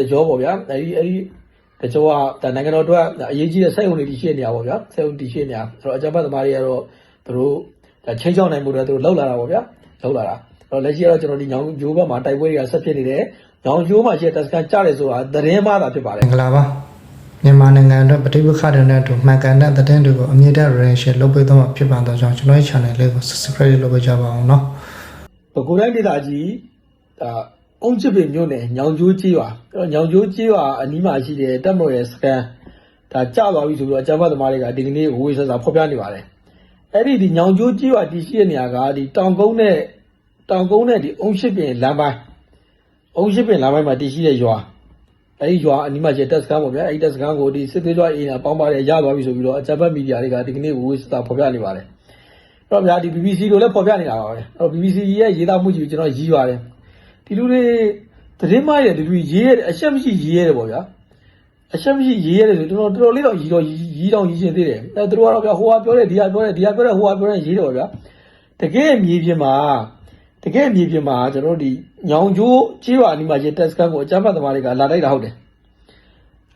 တကြောပေါ့ဗျာအဲဒီအဲဒီတကြောကဒါနိုင်ငံတော်အတွက်ဒါအရေးကြီးတဲ့စိတ်ဝင်တွေတည်ရှိနေရပါဗျာစိတ်ဝင်တည်ရှိနေရအဲ့တော့အကြမ်းဖက်သမားတွေကတော့သူတို့ဒါချင်းချောင်းနိုင်မှုတွေသူတို့လောက်လာတာပေါ့ဗျာလောက်လာတာအဲ့တော့လက်ရှိကတော့ကျွန်တော်ဒီညောင်ဂျိုးဘက်မှာတိုက်ပွဲတွေကဆက်ဖြစ်နေတယ်ညောင်ဂျိုးမှာရှိတဲ့တပ်စခန်းကြားတယ်ဆိုတာသတင်းမှသာဖြစ်ပါတယ် မင်္ဂလာပါမြန်မာနိုင်ငံအတွက်ပဋိပက္ခတွေနဲ့အတူမှန်ကန်တဲ့သတင်းတွေကိုအမြင့်တဲ့ range လုပ်ပေးသွားမှာဖြစ်ပါတော့ကြောင့်ကျွန်တော်ရဲ့ channel လေးကို subscribe လုပ်ပေးကြပါအောင်เนาะ ။ကိုတိုင်းဒေသကြီးဒါ အုံးချစ်ပင်မြို့နယ်ညောင်ကျိုးကြီးရွာအဲ့တော့ညောင်ကျိုးကြီးရွာအနီးမှာရှိတဲ့တက်မော်ရဲ့စကန်ဒါကျသွားပြီဆိုပြီးတော့အကြမ်းဖက်သမားတွေကဒီကနေ့ဝေးဆဆာဖော်ပြနေပါတယ်။အဲ့ဒီဒီညောင်ကျိုးကြီးရွာတည်ရှိတဲ့နေရာကဒီတောင်ကုန်းနဲ့တောင်ကုန်းနဲ့ဒီအုံးချစ်ပင်လမ်းပိုင်းအုံးချစ်ပင်လမ်းပိုင်းမှာတည်ရှိတဲ့ရွာအဲ့ဒီရွာအနီးမှာရှိတဲ့တက်စကန်ပေါ့ဗျာအဲ့ဒီတက်စကန်ကိုဒီစစ်သေးကြွအေးနာပေါင်းပါတဲ့ရသွားပြီဆိုပြီးတော့အကြမ်းဖက်မီဒီယာတွေကဒီကနေ့ဝေးဆဆာဖော်ပြနေပါတယ်။အဲ့တော့ဗျာဒီ BBC တို့လည်းဖော်ပြနေတာပါပဲအဲ့တော့ BBC ရဲ့ရေးသားမှုကြီးကိုကျွန်တော်ရည်ပါတယ် ဒီလူတွေသတင်းမရဲ့ဒီလူရေးရတဲ့အချက်မရှိရေးရတယ်ပေါ့ဗျာအချက်မရှိရေးရတယ်ဆိုတော်တော်တော်တော်လေးတော့ရည်တော့ရည်တော့ရည်ရှင်သေးတယ်အဲသူတို့ကတော့ဗျာဟိုကပြောတယ်ဒီကပြောတယ်ဒီကပြောတယ်ဟိုကပြောတယ်ရေးတယ်ပေါ့ဗျာတကယ်မြေပြင်မှာတကယ်မြေပြင်မှာကျွန်တော်တို့ဒီညောင်ကျိုးကြေးရွာအနီးမှာရေးတက်စကန်ကိုအကြမ်းဖက်သမားတွေကလာတိုက်တာဟုတ်တယ်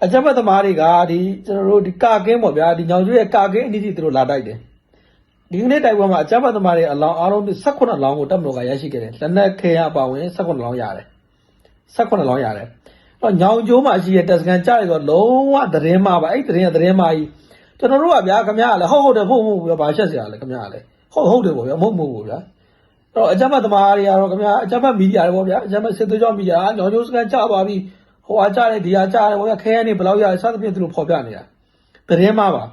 အကြမ်းဖက်သမားတွေကဒီကျွန်တော်တို့ဒီကာကင်းပေါ့ဗျာဒီညောင်ကျိုးရဲ့ကာကင်းအနည်းကြီးသူတို့လာတိုက်တယ် ဒီကနေ့တိုက်ပွဲမှာအကြမ်းဖက်သမားတွေအလောင်းအားလုံး18လောင်းကိုတပ်မတော်ကရရှိခဲ့တယ်လက်နက်ခဲရအပါဝင်18လောင်းရတယ်18လောင်းရတယ်အဲ့တော့ညောင်ကျိုးမှာရှိတဲ့တပ်စခန်းကြားရတော့လုံးဝသတင်းမှာပါအဲ့သတင်းကသတင်းမှာကြီးကျွန်တော်တို့ကဗျာခင်ဗျားကလည်းဟုတ်ဟုတ်တယ်ဟုတ်ဟုတ်ဗျာဘာချက်စရာလဲခင်ဗျားကလည်းဟုတ်ဟုတ်တယ်ပေါ့ဗျာမဟုတ်မဟုတ်ဘူးဗျာအဲ့တော့အကြမ်းဖက်သမားတွေကတော့ခင်ဗျာအကြမ်းဖက်မီဒီယာတွေပေါ့ဗျာအကြမ်းဖက်စစ်သွေးကြောမီဒီယာညောင်ကျိုးစခန်းကြားပါပြီဟိုအားကြားတယ်ဒီအားကြားတယ်ပေါ့ဗျာခဲရနေဘယ်လောက်ရတယ်စသဖြင့်သူတို့ဖော်ပြနေတာသတင်းမှာပါ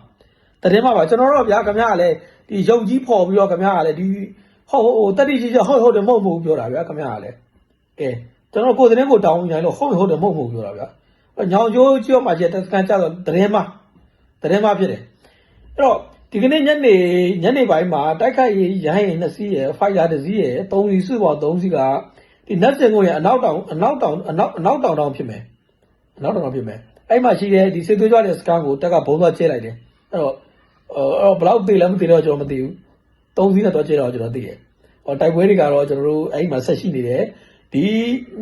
တရင်မှာပါကျွန်တော်တို့ဗျာခင်ဗျားကလည်း ဒီရုပ်ကြီးပေါ်ပြီးတော့ခင်ဗျားကလည်းဒီဟုတ်ဟိုတတိရှိချဟုတ်ဟုတ်တယ်မဟုတ်မဟုတ်ပြောတာဗျာခင်ဗျားကလည်းကဲကျွန်တော်ကိုယ်သတင်းကိုတောင်းနေလို့ဟုတ်ဟုတ်တယ်မဟုတ်မဟုတ်ပြောတာဗျာညောင်ကျိုးကျော်မှာကျတက်စကန်ကြတော့တရင်မှာတရင်မှာဖြစ်တယ်အဲ့တော့ဒီကနေ့ညနေညနေပိုင်းမှာတိုက်ခိုက်ရေးရဟရင်နှစ်စီးရယ်ဖိုက်ယာတစ်စီးရယ်သုံးစီစုပေါ်သုံးစီကဒီနတ်စင်ကိုရအနောက်တောင်အနောက်တောင်အနောက်အနောက်တောင်တောင်ဖြစ်မယ်အနောက်တောင်တောင်ဖြစ်မယ်အဲ့မှာရှိတဲ့ဒီစစ်သွေးကြွတဲ့စကန်ကိုတက်ကဘုံသွားကျဲလိုက်တယ်အဲ့တော့ အဲ့တော့ဘယ်လောက်သေးလဲမသိတော့ကျွန်တော်မသိဘူးသုံးစီးနဲ့တော့ကျဲတော့ကျွန်တော်သိတယ်ဟောတိုက်ပွဲတွေကတော့ကျွန်တော်တို့အဲ့ဒီမှာဆက်ရှိနေတယ်ဒီ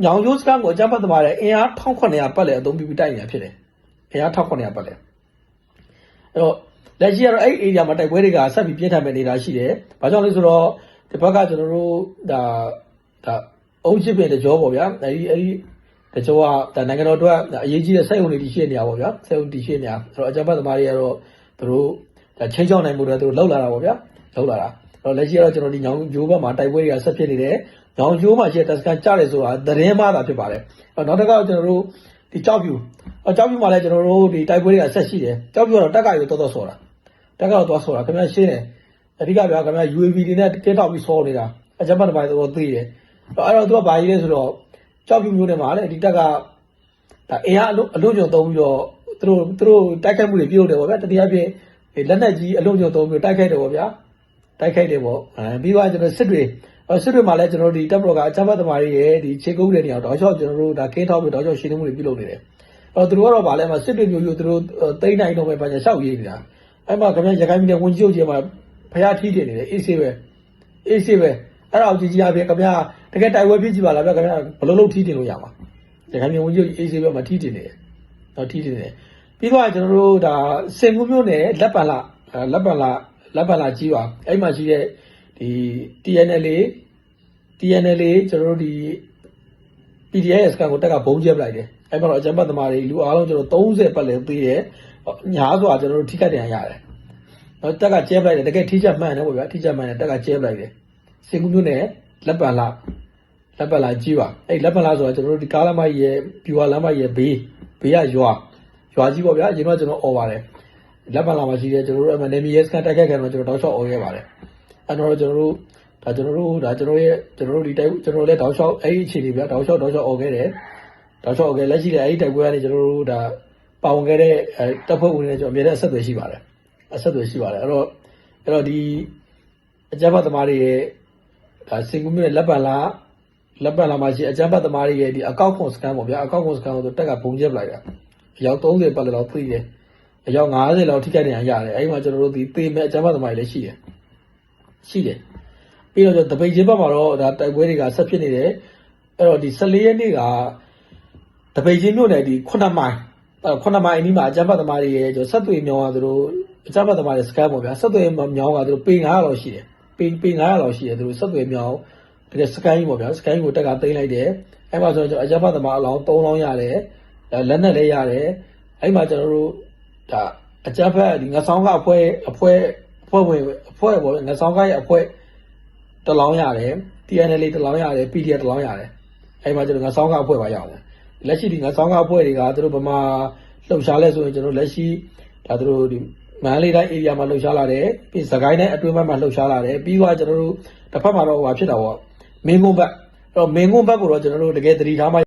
ညောင်ကျိုးစကန်ကိုအကြမ်းဖက်သမားတွေအင်အား1900ပတ်လဲအသုံးပြုပြီးတိုက်နေတာဖြစ်တယ်အင်အား1900ပတ်လဲအဲ့တော့လက်ရှိကတော့အဲ့ဒီ area မှာတိုက်ပွဲတွေကဆက်ပြီးပြင်းထန်မဲ့နေတာရှိတယ်ဘာကြောင့်လဲဆိုတော့ဒီဘက်ကကျွန်တော်တို့ဒါဒါအုံးချစ်ပင်တကြောပေါ့ဗျာအဲ့ဒီအဲ့ဒီတကြောကဒါနိုင်ငံတော်အတွက်ဒါအရေးကြီးတဲ့စိတ်ဝင်တွေတည်ရှိနေရပါဗျာစိတ်ဝင်တည်ရှိနေရအဲ့တော့အကြမ်းဖက်သမားတွေကတော့သူတို့ ဒါချင်းချောင်းနိုင်မှုတွေသူတို့လောက်လာတာပေါ့ဗျာလောက်လာတာအဲ့တော့လက်ရှိကတော့ကျွန်တော်ဒီညောင်ဂျိုးဘက်မှာတိုက်ပွဲတွေကဆက်ဖြစ်နေတယ်ညောင်ဂျိုးမှာရှိတဲ့တပ်စကန်ကြားတယ်ဆိုတာသတင်းမှသာဖြစ်ပါတယ်အဲ့တော့နောက်တစ်ခါကျွန်တော်တို့ဒီကြောက်ပြူအကြောက်ပြူမှာလည်းကျွန်တော်တို့ဒီတိုက်ပွဲတွေကဆက်ရှိတယ်ကြောက်ပြူကတော့တက်ကရိုတော်တော်ဆော်တာတက်ကတော့သွားဆော်တာခင်ဗျာရှင်းတယ်အဓိကဗျာခင်ဗျာ UAV တွေနဲ့ကင်းထောက်ပြီးဆော်နေတာအကြမ်းဖက်တစ်ပိုင်းတော့သိတယ်အဲ့တော့သူကဘာကြီးလဲဆိုတော့ကြောက်ပြူမျိုးတွေမှာလေဒီတက်ကဒါအင်အားအလုံးအလုံးကျုံသုံးပြီးတော့သူတို့သူတို့တိုက်ခိုက်မှုတွေပြုလုပ်တယ်ပေါ့ဗျာတတိယပြည့် ဒီလက်နက်ကြီးအလုံးစုံသုံးပြီးတိုက်ခိုက်တယ်ပေါ့ဗျာတိုက်ခိုက်တယ်ပေါ့အဲပြီးတော့ကျွန်တော်စစ်တွေအဲစစ်တွေမှာလည်းကျွန်တော်တို့ဒီတပ်မတော်ကအချမ်းဘတ်သမားတွေရဲ့ဒီခြေကုပ်တဲ့နေရာတော့ချောက်ကျွန်တော်တို့ဒါကင်းထောက်ပြီးတော့ချောက်ရှင်းမှုတွေပြုလုပ်နေတယ်အဲသူတို့ကတော့ဗာလဲမှာစစ်တွေမျိုးမျိုးသူတို့တိမ့်နိုင်တော့ပဲဘာညာရှောက်ရေးနေတာအဲမှာခင်ဗျရခိုင်ပြည်နယ်ဝန်ကြီးချုပ်ကြီးမှာဖျားထီးတယ်နေတယ်အေးဆေးပဲအေးဆေးပဲအဲ့ဒါကိုကြည့်ကြည့်အပြင်ခင်ဗျတကယ်တိုက်ပွဲဖြစ်ကြည့်ပါလားဗျခင်ဗျဘလုံးလုံးထီးတင်လို့ရမှာရခိုင်ပြည်ဝန်ကြီးချုပ်အေးဆေးပဲမှာထီးတင်နေတယ်တော့ထီးတင်နေတယ် ပြီးတော့ကျွန်တော်တို့ဒါစင်ကူးမျိုးနဲ့လက်ပံလာအဲလက်ပံလာလက်ပံလာကြီးပါအဲ့မှာရှိတဲ့ဒီ TNL TNL ကျွန်တော်တို့ဒီ PDS ကကိုတက်ကဘုံကျက်ပလိုက်တယ်အဲ့မှာတော့အကြမ်းဖက်သမားတွေလူအားလုံးကျွန်တော်30ပတ်လည်သေးတယ်ညားစွာကျွန်တော်တို့ထိခိုက်တယ်ရတယ်တော့တက်ကကျဲပလိုက်တယ်တကယ်ထိချက်မှန်တယ်ပေါ့ဗျာထိချက်မှန်တယ်တက်ကကျဲပလိုက်တယ်စင်ကူးမျိုးနဲ့လက်ပံလာလက်ပံလာကြီးပါအဲ့လက်ပံလာဆိုတာကျွန်တော်တို့ဒီကားလမ်းမကြီးရဲ့ပြူဝလမ်းမကြီးရဲ့ဘေးဘေးကရွာ ရွာကြီးပေါ့ဗျာအရင်တော့ကျွန်တော်អော်ပါတယ်လက်ပံလာမှာရှိတယ်ကျွန်တော်တို့အမနေမီရဲစကန်တိုက်ခိုက်ခံတော့ကျွန်တော်တောက်လျှောက်អော်ခဲ့ပါတယ်အဲ့တော့ကျွန်တော်တို့ဒါကျွန်တော်တို့ဒါကျွန်တော်ရဲ့ကျွန်တော်တို့ဒီတိုက်ကျွန်တော်လည်းတောက်လျှောက်အဲ့ဒီအခြေအနေဗျာတောက်လျှောက်တောက်လျှောက်អော်ခဲ့တယ်တောက်လျှောက်អော်ခဲ့လက်ရှိလည်းအဲ့ဒီတိုက်ပွဲကနေကျွန်တော်တို့ဒါပါဝင်ခဲ့တဲ့အဲတပ်ဖွဲ့ဝင်တွေကျွန်တော်အမြဲတမ်းအဆက်အသွယ်ရှိပါတယ်အဆက်အသွယ်ရှိပါတယ်အဲ့တော့အဲ့တော့ဒီအကြမ်းဖက်သမားတွေရဲ့ဒါစင်ကူမြို့ရဲ့လက်ပံလာလက်ပံလာမှာရှိအကြမ်းဖက်သမားတွေရဲ့ဒီအကောက်ခွန်စကန်ပေါ့ဗျာအကောက်ခွန်စကန်ကိုတက်ကဘုံကျက်ပလိုက်တာ အယောက်30ပတ်လောက်သိတယ်အယောက်50လောက်ထိခိုက်နေရရတယ်အဲဒီမှာကျွန်တော်တို့ဒီသေမဲ့အကြမ်းဖက်သမားတွေလည်းရှိတယ်ရှိတယ်ပြီးတော့ကျွန်တော်တပိတ်ချင်းဘက်မှာတော့ဒါတိုက်ပွဲတွေကဆက်ဖြစ်နေတယ်အဲ့တော့ဒီ14ရက်နေ့ကတပိတ်ချင်းမြို့နယ်ဒီ9မိုင်အဲ9မိုင်အနီးမှာအကြမ်းဖက်သမားတွေရဲ့ကျွန်တော်ဆက်သွေးမြောင်းကသူတို့အကြမ်းဖက်သမားတွေစကန်ပေါ့ဗျာဆက်သွေးမြောင်းကသူတို့ပေ900လောက်ရှိတယ်ပေပေ900လောက်ရှိတယ်သူတို့ဆက်သွေးမြောင်းတကယ်စကန်ကြီးပေါ့ဗျာစကန်ကြီးကိုတက်ကသိမ်းလိုက်တယ်အဲ့မှာဆိုတော့ကျွန်တော်အကြမ်းဖက်သမားအလောင်း3လောင်းရတယ်အဲ လက်နက်လည်းရတယ်အဲ့မှာကျွန်တော်တို့ဒါအကြမ်းဖက်ဒီငဆောင်းကအဖွဲ့အဖွဲ့အဖွဲ့ဝင်အဖွဲ့ပေါ့ငဆောင်းကရဲ့အဖွဲ့တစ်လောင်းရတယ် TNL တစ်လောင်းရတယ် PDF တစ်လောင်းရတယ်အဲ့မှာကျွန်တော်ငါဆောင်းကားအဖွဲ့ပါရောက်တယ်လက်ရှိဒီငါဆောင်းကားအဖွဲ့တွေကသူတို့ဗမာလှုပ်ရှားလဲဆိုရင်ကျွန်တော်လက်ရှိဒါသူတို့ဒီမန္တလေးတိုင်း area မှာလှုပ်ရှားလာတယ်ပြီးစကိုင်းတိုင်းအတွင်းဘက်မှာလှုပ်ရှားလာတယ်ပြီးတော့ကျွန်တော်တို့တစ်ဖက်မှာတော့ဟိုဖြစ်တာပေါ့မင်းကုန်းဘက်အဲ့တော့မင်းကုန်းဘက်ကိုတော့ကျွန်တော်တို့တကယ်သတိထားမှ